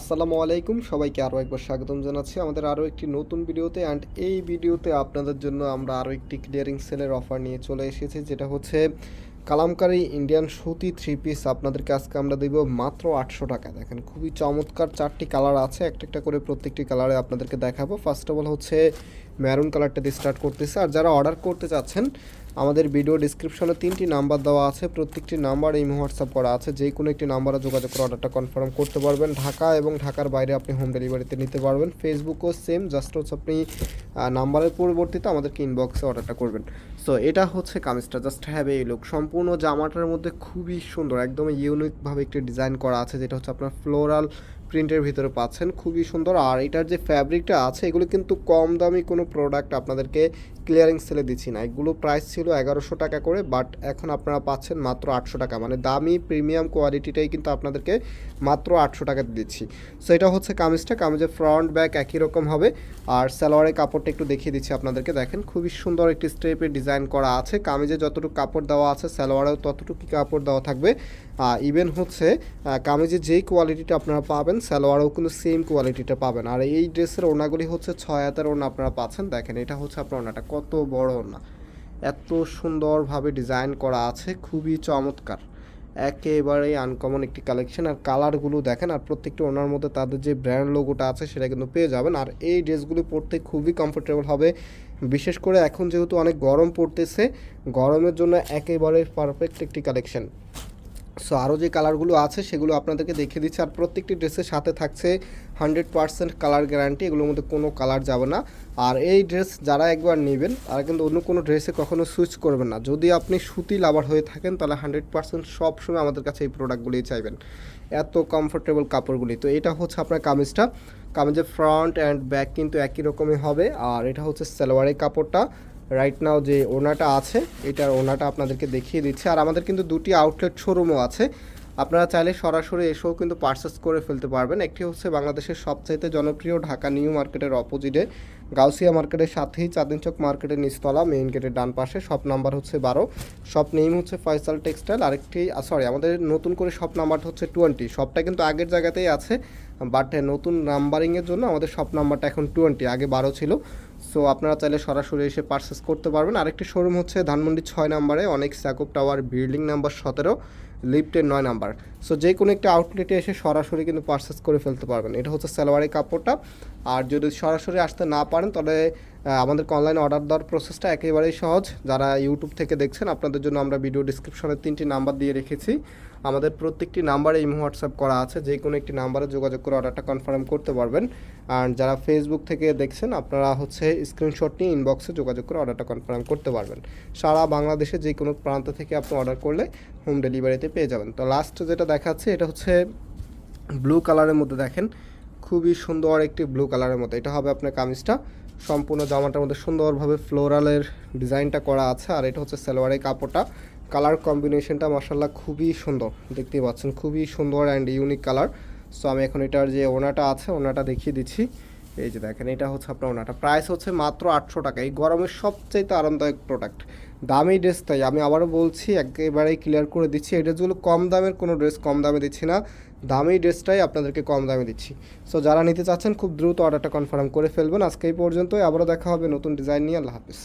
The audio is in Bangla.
আসসালামু আলাইকুম, সবাইকে আরও একবার স্বাগতম জানাচ্ছি আমাদের আরও একটি নতুন ভিডিওতে। অ্যান্ড এই ভিডিওতে আপনাদের জন্য আমরা আরও একটি ক্লিয়ারিং সেলের অফার নিয়ে চলে এসেছি, যেটা হচ্ছে কালামকারি ইন্ডিয়ান সুতি থ্রি পিস আপনাদেরকে আজকে আমরা দেব মাত্র আটশো টাকা। দেখেন, খুবই চমৎকার চারটি কালার আছে একটা একটা করে প্রত্যেকটি কালারে আপনাদেরকে দেখাবো। ফার্স্ট অফ অল হচ্ছে ম্যারুন কালারটা দিয়ে স্টার্ট করতেছে। আর যারা অর্ডার করতে চাচ্ছেন আমাদের ভিডিও ডিসক্রিপশনে তিনটি নাম্বার দেওয়া আছে, প্রত্যেকটি নাম্বার এই হোয়াটসঅ্যাপ করা আছে যে কোনো একটি নাম্বারে যোগাযোগ করে অর্ডারটা কনফার্ম করতে পারবেন। ঢাকা এবং ঢাকার বাইরে আপনি হোম ডেলিভারিতে নিতে পারবেন। ফেসবুকও সেম জাস্ট হচ্ছে আপনি নাম্বারের পরিবর্তিতে আমাদেরকে ইনবক্সে অর্ডারটা করবেন। সো এটা হচ্ছে কামিজটা জাস্ট হ্যাভ এই লুক সম্পূর্ণ জামাটার মধ্যে খুবই সুন্দর একদম ইউনিকভাবে একটি ডিজাইন করা আছে, যেটা হচ্ছে আপনার ফ্লোরাল প্রিন্টের ভিতরে পাচ্ছেন, খুবই সুন্দর। আর এটার যে ফ্যাব্রিকটা আছে, এগুলো কিন্তু কম দামি কোনো প্রোডাক্ট আপনাদেরকে ক্লিয়ারিং সেলে দিচ্ছি না। এগুলো প্রাইস ছিল এগারোশো টাকা করে বাট এখন আপনারা পাচ্ছেন মাত্র আটশো টাকা। মানে দামি প্রিমিয়াম কোয়ালিটিটাই কিন্তু আপনাদেরকে মাত্র আটশো টাকাতে দিচ্ছি। সো এটা হচ্ছে কামিজটা। কামিজের ফ্রন্ট ব্যাক একই রকম হবে। আর সালোয়ারের কাপড়টা একটু দেখিয়ে দিচ্ছি আপনাদেরকে। দেখেন, খুবই সুন্দর একটি স্টেপের ডিজাইন করা আছে। কামিজে যতটুকু কাপড় দেওয়া আছে, সালোয়ারেও ততটুকু কাপড় দেওয়া থাকবে। ইভেন হচ্ছে কামিজের যেই কোয়ালিটিটা আপনারা পাবেন, সালোয়ারেও কিন্তু সেম কোয়ালিটিটা পাবেন। আর এই ড্রেসের ওনাগুলি হচ্ছে ছয় হাতের ওনা আপনারা পাচ্ছেন। দেখেন, এটা হচ্ছে আপনার ওনাটা কত বড় ওনা এত সুন্দরভাবে ডিজাইন করা আছে, খুবই চমৎকার। একেবারেই আনকমন একটি কালেকশন আর কালারগুলো দেখেন, আর প্রত্যেকটি ওনার মধ্যে তাদের যে ব্র্যান্ড লোগোটা আছে, সেটা কিন্তু পেয়ে যাবেন। আর এই ড্রেসগুলি পরতে খুবই কমফোর্টেবল হবে। বিশেষ করে এখন যেহেতু অনেক গরম পড়তেছে, গরমের জন্য একেবারে পারফেক্ট একটি কালেকশন সো আরও যে কালারগুলো আছে, সেগুলো আপনাদেরকে দেখিয়ে দিচ্ছি। আর প্রত্যেকটি ড্রেসের সাথে থাকছে হান্ড্রেড পার্সেন্ট কালার গ্যারান্টি এগুলোর মধ্যে কোনো কালার যাবে না। আর এই ড্রেস যারা একবার নেবেন, তারা কিন্তু অন্য কোনো ড্রেসে কখনো সুইচ করবেন না। যদি আপনি সুতি লাভার হয়ে থাকেন, তাহলে হান্ড্রেড পার্সেন্ট সবসময় আমাদের কাছে এই প্রোডাক্টগুলি চাইবেন। এত কমফোর্টেবল কাপড়গুলি। তো এটা হচ্ছে আপনার কামিজটা। কামিজের ফ্রন্ট অ্যান্ড ব্যাক কিন্তু একই রকমই হবে। আর এটা হচ্ছে সালোয়ারের কাপড়টা। রাইট নাও যে ওনাটা আছে, এটার ওনাটা আপনাদেরকে দেখিয়ে দিচ্ছে। আর আমাদের কিন্তু দুটি আউটলেট শোরুমও আছে। আপনারা চাইলে সরাসরি এসেও কিন্তু পার্সেস করে ফেলতে পারবেন। একটি হচ্ছে বাংলাদেশের সবচাইতে জনপ্রিয় ঢাকা নিউ মার্কেটের অপোজিটে গাউসিয়া মার্কেটের সাথেই চাঁদিনচক মার্কেটের নিচতলা মেইন গেটের ডান পাশে শপ নাম্বার হচ্ছে বারো। শপ নেম হচ্ছে ফয়সাল টেক্সটাইল আরেকটি সরি আমাদের নতুন করে শপ নাম্বারটা হচ্ছে টোয়েন্টি শপটা কিন্তু আগের জায়গাতেই আছে বাট নতুন নাম্বারিংয়ের জন্য আমাদের শপ নাম্বারটা এখন টোয়েন্টি আগে বারো ছিল। সো আপনারা চাইলে সরাসরি এসে পারচেস করতে পারবেন। আরেকটি শোরুম হচ্ছে ধানমন্ডি ছয় নাম্বারে, অনেক স্যাকুপ টাওয়ার বিল্ডিং নাম্বার সতেরো লিফটের নয় নাম্বার। সো যে কোনো একটা আউটলেটে এসে সরাসরি কিন্তু পারচেস করে ফেলতে পারবেন। এটা হচ্ছে সালোয়ারের কাপড়টা। আর যদি সরাসরি আসতে না পারেন, তাহলে আমাদেরকে অনলাইনে অর্ডার দেওয়ার প্রসেসটা একেবারেই সহজ। যারা ইউটিউব থেকে দেখছেন, আপনাদের জন্য আমরা ভিডিও ডিসক্রিপশনে তিনটি নাম্বার দিয়ে রেখেছি। আমাদের প্রত্যেকটি নাম্বারে এই হোয়াটসঅ্যাপ করা আছে। যে কোনো একটি নাম্বারে যোগাযোগ করে অর্ডারটা কনফার্ম করতে পারবেন। আর যারা ফেসবুক থেকে দেখছেন, আপনারা হচ্ছে স্ক্রিনশট নিয়ে ইনবক্সে যোগাযোগ করে অর্ডারটা কনফার্ম করতে পারবেন। সারা বাংলাদেশে যে কোনো প্রান্ত থেকে আপনি অর্ডার করলে হোম ডেলিভারিতে পেয়ে যাবেন। তো লাস্ট যেটা দেখাচ্ছে, এটা হচ্ছে ব্লু কালারের মধ্যে দেখেন। খুবই সুন্দর একটি ব্লু কালারের মধ্যে। এটা হবে আপনার কামিজটা। সম্পূর্ণ জামাটার মধ্যে সুন্দরভাবে ফ্লোরালের ডিজাইনটা করা আছে। আর এটা হচ্ছে সালোয়ারের কাপড়টা। কালার কম্বিনেশনটা মাসাল্লাহ খুবই সুন্দর। দেখতেই পাচ্ছেন, খুবই সুন্দর অ্যান্ড ইউনিক কালার সো আমি এখন এটার যে ওনাটা আছে, ওনাটা দেখিয়ে দিচ্ছি। এই যে দেখেন, এটা হচ্ছে আপনার ওনাটা। প্রাইস হচ্ছে মাত্র আটশো টাকা। এই গরমের সবচেয়ে আরামদায়ক প্রোডাক্ট দামি ড্রেস তাই। আমি আবারও বলছি, একেবারেই ক্লিয়ার করে দিচ্ছি এই ড্রেসগুলো কম দামের কোনো ড্রেস কম দামে দিচ্ছি না। দামি ড্রেসটাই আপনাদেরকে কম দামে দিচ্ছি। সো যারা নিতে চাচ্ছেন, খুব দ্রুত অর্ডারটা কনফার্ম করে ফেলবেন। আজকে এই পর্যন্তই। আবারও দেখা হবে নতুন ডিজাইন নিয়ে। আল্লাহ হাফিজ।